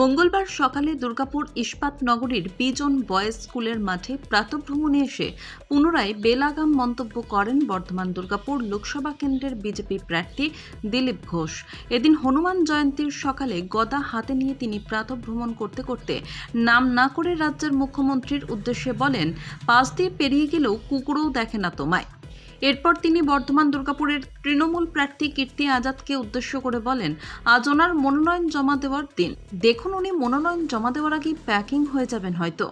মঙ্গলবার সকালে দুর্গাপুর ইস্পাত নগরীর বিজন বয়েজ স্কুলের মাঠে প্রাতভ্রমণে এসে পুনরায় বেলাগাম মন্তব্য করেন বর্ধমান দুর্গাপুর লোকসভা কেন্দ্রের বিজেপি প্রার্থী দিলীপ ঘোষ। এদিন হনুমান জয়ন্তীর সকালে গদা হাতে নিয়ে তিনি প্রাতভ্রমণ করতে করতে নাম না করে রাজ্যের মুখ্যমন্ত্রীর উদ্দেশ্যে বলেন, পাশ দিয়ে পেরিয়ে গেলেও কুকুরও দেখে না তোমায়। এরপর তিনি বর্ধমান দুর্গাপুরের তৃণমূল প্রার্থী কীর্তি আজাদকে উদ্দেশ্য করে বলেন, আজ ওনার মনোনয়ন জমা দেওয়ার দিন। দেখুন উনি মনোনয়ন জমা দেওয়ার আগেই প্যাকিং হয়ে যাবেন হয়তো।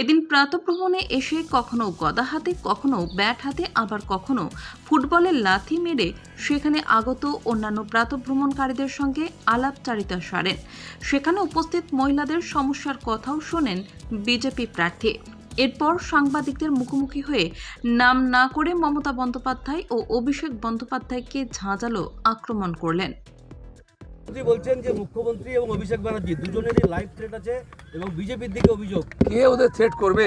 এদিন প্রাতভ্রমণে এসে কখনো গদা হাতে, কখনো ব্যাট হাতে, আবার কখনো ফুটবলের লাথি মেরে সেখানে আগত অন্যান্য প্রাতভ্রমণকারীদের সঙ্গে আলাপচারিতা সারেন। সেখানে উপস্থিত মহিলাদের সমস্যার কথাও শোনেন বিজেপি প্রার্থী। এরপর সাংবাদিকদের মুখোমুখি হয়ে নাম না করে মমতা বন্দ্যোপাধ্যায় ও অভিষেক বন্দ্যোপাধ্যায়কে ঝাঁঝালো আক্রমণ করলেন। মুখ্যমন্ত্রী বলছেন যে মুখ্যমন্ত্রী এবং অভিষেক ব্যানার্জি দুজনেরই লাইভ থ্রেট আছে এবং বিজেপির দিকে অভিযোগ। কে ওদের থ্রেট করবে?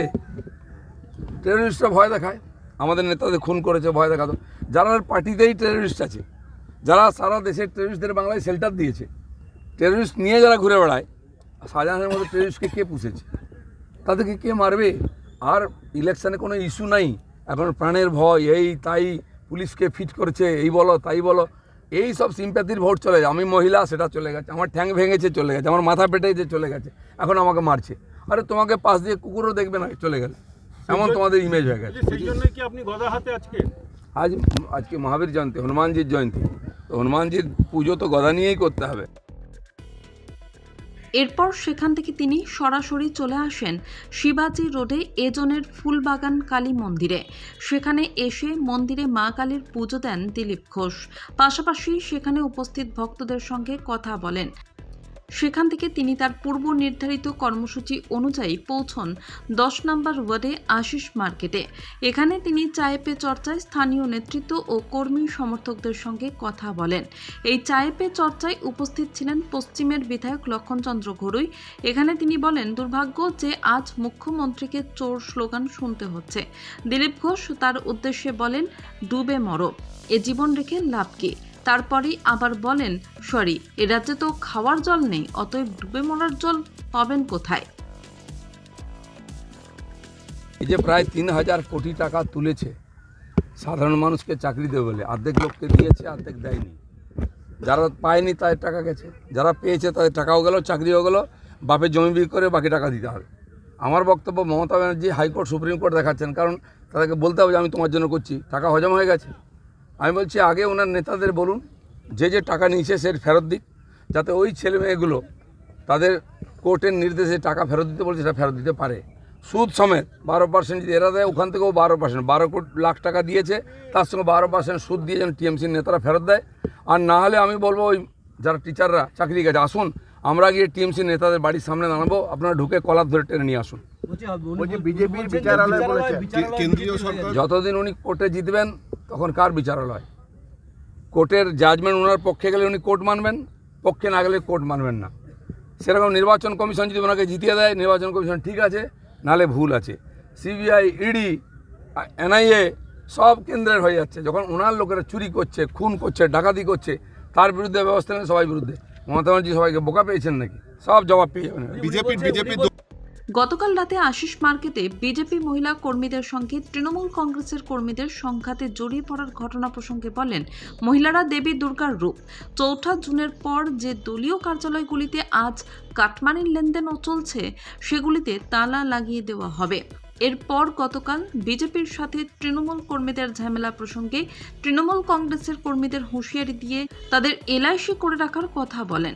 টেররিস্টরা ভয় দেখায়। আমাদের নেতাদের খুন করেছে ভয় দেখাতো। যারা পার্টিতেই টেররিস্ট আছে যারা সারা দেশের টেররিস্টদের বাংলায় শেল্টার দিয়েছে টেররিস্ট নিয়ে যারা ঘুরে বেড়ায় শাহজাহানের মতো টেররিস্টকে কে পুষেছে? তাদেরকে কে মারবে? আর ইলেকশানে কোনো ইস্যু নাই। এখন প্রাণের ভয় এই তাই পুলিশকে ফিট করেছে এই বলো তাই বলো। এই সব সিম্প্যাথির ভোট চলে যায়। আমি মহিলা সেটা চলে গেছে। আমার ঠ্যাং ভেঙেছে চলে গেছে। আমার মাথা পেটেছে চলে গেছে। এখন আমাকে মারছে। আরে তোমাকে পাশ দিয়ে কুকুরও দেখবে না চলে গেলে। এমন তোমাদের ইমেজ হয়ে গেছে। কি আপনি গদা হাতে আজকে? আজ আজকে মহাবীর জয়ন্তী হনুমানজির জয়ন্তী। তো হনুমানজির পুজো তো গদা নিয়েই করতে হবে। এরপর সেখান থেকে তিনি সরাসরি চলে আসেন শিবাজি রোডে এজনের ফুলবাগান কালী মন্দিরে। সেখানে এসে মন্দিরে মা কালীর পুজো দেন দিলীপ ঘোষ। পাশাপাশি সেখানে উপস্থিত ভক্তদের সঙ্গে কথা বলেন। সেখান থেকে তিনি তার পূর্ব নির্ধারিত কর্মসূচি অনুযায়ী পৌঁছন দশ নম্বর ওয়ার্ডে আশিস মার্কেটে। এখানে তিনি চায়ে পে চর্চায় স্থানীয় নেতৃত্ব ও কর্মী সমর্থকদের সঙ্গে কথা বলেন। এই চায়ে পে চর্চায় উপস্থিত ছিলেন পশ্চিমের বিধায়ক লক্ষণচন্দ্র ঘরুই। এখানে তিনি বলেন, দুর্ভাগ্য যে আজ মুখ্যমন্ত্রীকে চোর স্লোগান শুনতে হচ্ছে। দিলীপ ঘোষ তার উদ্দেশ্যে বলেন, ডুবে মরো। এ জীবন রেখে লাভ কি? তারপরেই আবার বলেন, সরি, এ রাজ্যে তো খাওয়ার জল নেই, অতএব ডুবে মরার জল পাবেন কোথায়? এই যে প্রায় তিন হাজার কোটি টাকা তুলেছে, সাধারণ মানুষকে চাকরি দেবে বলে। অর্ধেক লোককে দিয়েছে, অর্ধেক দেয়নি। যারা পায়নি তাদের টাকা গেছে, যারা পেয়েছে তাদের টাকাও গেল, চাকরিও গেল, বাপের জমি বিক্রি করে বাকি টাকা দিতে হবে। আমার বক্তব্য, Mamata Banerjee high court, supreme court দেখাচ্ছেন, কারণ তাদেরকে বলতে হবে যে, আমি তোমার জন্য করছি। টাকা হজম হয়ে গেছে। আমি বলছি আগে ওনার নেতাদের বলুন যে যে টাকা নিয়েছে সে ফেরত দিক যাতে ওই ছেলে মেয়েগুলো তাদের কোর্টের নির্দেশে টাকা ফেরত দিতে বলছে সেটা ফেরত দিতে পারে। সুদ সমেত বারো পার্সেন্ট যদি এরা দেয় ওখান থেকেও বারো পার্সেন্ট বারো কোটি লাখ টাকা দিয়েছে তার সঙ্গে বারো পার্সেন্ট সুদ দিয়ে যেন টিএমসির নেতারা ফেরত দেয়। আর না হলে আমি বলব ওই যারা টিচাররা চাকরি গেছে আসুন আমরা গিয়ে টিএমসির নেতাদের বাড়ির সামনে দাঁড়াবো আপনারা ঢুকে কলার ধরে টেনে নিয়ে আসুন। যতদিন উনি কোর্টে জিতবেন তখন কার বিচারালয়? কোর্টের জাজমেন্ট ওনার পক্ষে গেলে উনি কোর্ট মানবেন, পক্ষে না গেলে কোর্ট মানবেন না। সেরকম নির্বাচন কমিশন যদি ওনাকে জিতিয়ে দেয়, নির্বাচন কমিশন ঠিক আছে নাহলে ভুল আছে। সিবিআই ইডি এনআইএ সব কেন্দ্রের হয়ে যাচ্ছে। যখন ওনার লোকেরা চুরি করছে, খুন করছে, ডাকাতি করছে, তার বিরুদ্ধে ব্যবস্থা নেন সবাই বিরুদ্ধে। মমতা ব্যানার্জি সবাইকে বোকা পেয়েছেন নাকি? সব জবাব পেয়ে যাবেন। বিজেপি বিজেপির গতকাল রাতে আশিস মার্কেটে বিজেপি মহিলা কর্মীদের সঙ্গে তৃণমূল কংগ্রেসের কর্মীদের সংঘাতে জড়িয়ে পড়ার ঘটনা প্রসঙ্গে বলেন, মহিলারা দেবী দুর্গার রূপ। চৌঠা জুনের পর যে দলীয় কার্যালয়গুলিতে আজ কাটমানির লেনদেনও চলছে, সেগুলিতে তালা লাগিয়ে দেওয়া হবে। এরপর গতকাল বিজেপির সাথে তৃণমূল কর্মীদের ঝামেলা প্রসঙ্গে তৃণমূল কংগ্রেসের কর্মীদের হুঁশিয়ারি দিয়ে তাদের এলআইসি করে রাখার কথা বলেন।